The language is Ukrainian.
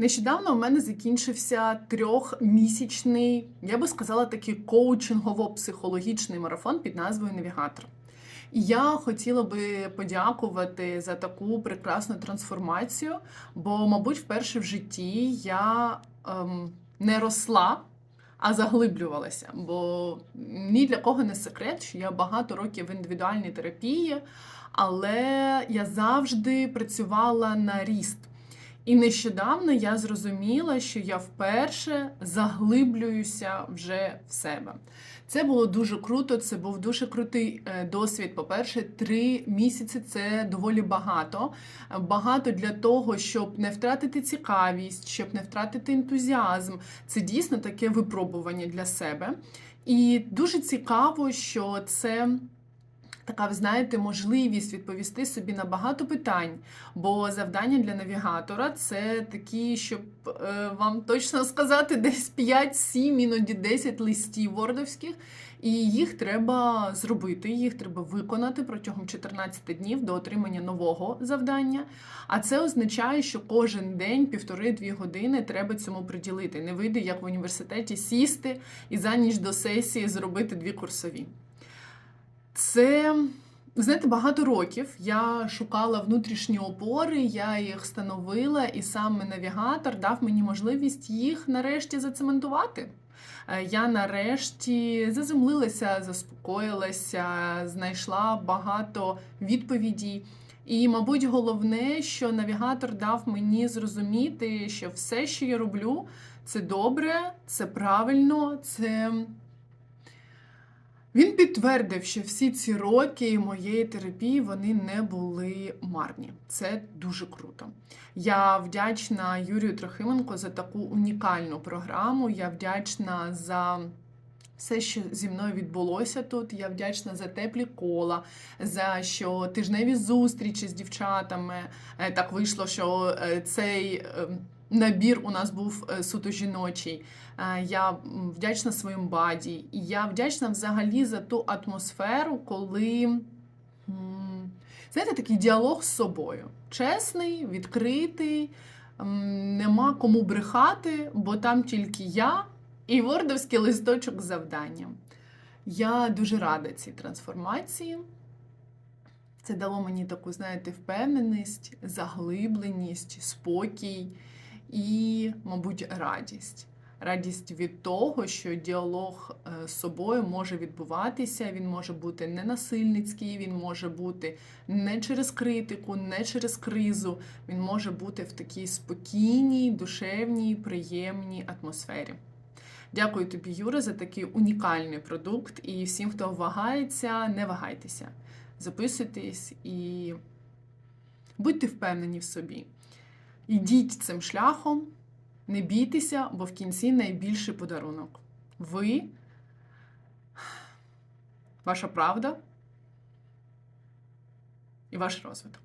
Нещодавно у мене закінчився трьохмісячний, я би сказала, такий коучингово-психологічний марафон під назвою Навігатор. І я хотіла би подякувати за таку прекрасну трансформацію, бо, мабуть, вперше в житті я ем, не росла, а заглиблювалася. Бо ні для кого не секрет, що я багато років в індивідуальній терапії, але я завжди працювала на ріст. І нещодавно я зрозуміла, що я вперше заглиблююся вже в себе. Це було дуже круто, це був дуже крутий е, досвід. По-перше, три місяці це доволі багато. Багато для того, щоб не втратити цікавість, щоб не втратити ентузіазм. Це дійсно таке випробування для себе. І дуже цікаво, що це. Така, ви знаєте, можливість відповісти собі на багато питань, бо завдання для навігатора це такі, щоб е, вам точно сказати, десь 5-7, іноді 10 листів вордовських, і їх треба зробити, їх треба виконати протягом 14 днів до отримання нового завдання. А це означає, що кожен день півтори-дві години треба цьому приділити. Не вийде, як в університеті, сісти і за ніч до сесії зробити дві курсові. Це, знаєте, багато років я шукала внутрішні опори, я їх встановила, і саме навігатор дав мені можливість їх нарешті зацементувати. Е, Я нарешті заземлилася, заспокоїлася, знайшла багато відповідей. І, мабуть, головне, що навігатор дав мені зрозуміти, що все, що я роблю, це добре, це правильно, це він підтвердив, що всі ці роки моєї терапії вони не були марні. Це дуже круто. Я вдячна Юрію Трохименко за таку унікальну програму. Я вдячна за. Все, що зі мною відбулося тут, я вдячна за теплі кола, за що тижневі зустрічі з дівчатами. Е, Так вийшло, що е, цей е, набір у нас був е, суто жіночий. Е, Я вдячна своїм баді. І я вдячна взагалі за ту атмосферу, коли. Знаєте, такий діалог з собою. Чесний, відкритий, нема кому брехати, бо там тільки я і вордовський листочок з завданням. Я дуже рада цій трансформації. Це дало мені таку, знаєте, впевненість, заглибленість, спокій і, мабуть, радість. Радість від того, що діалог е, з собою може відбуватися, він може бути ненасильницький, він може бути не через критику, не через кризу. Він може бути в такій спокійній, душевній, приємній атмосфері. Дякую тобі, Юра, за такий унікальний продукт. І всім, хто вагається, не вагайтеся. Записуйтесь і будьте впевнені в собі. Ідіть цим шляхом, не бійтеся, бо в кінці найбільший подарунок. Ви, ваша правда і ваш розвиток.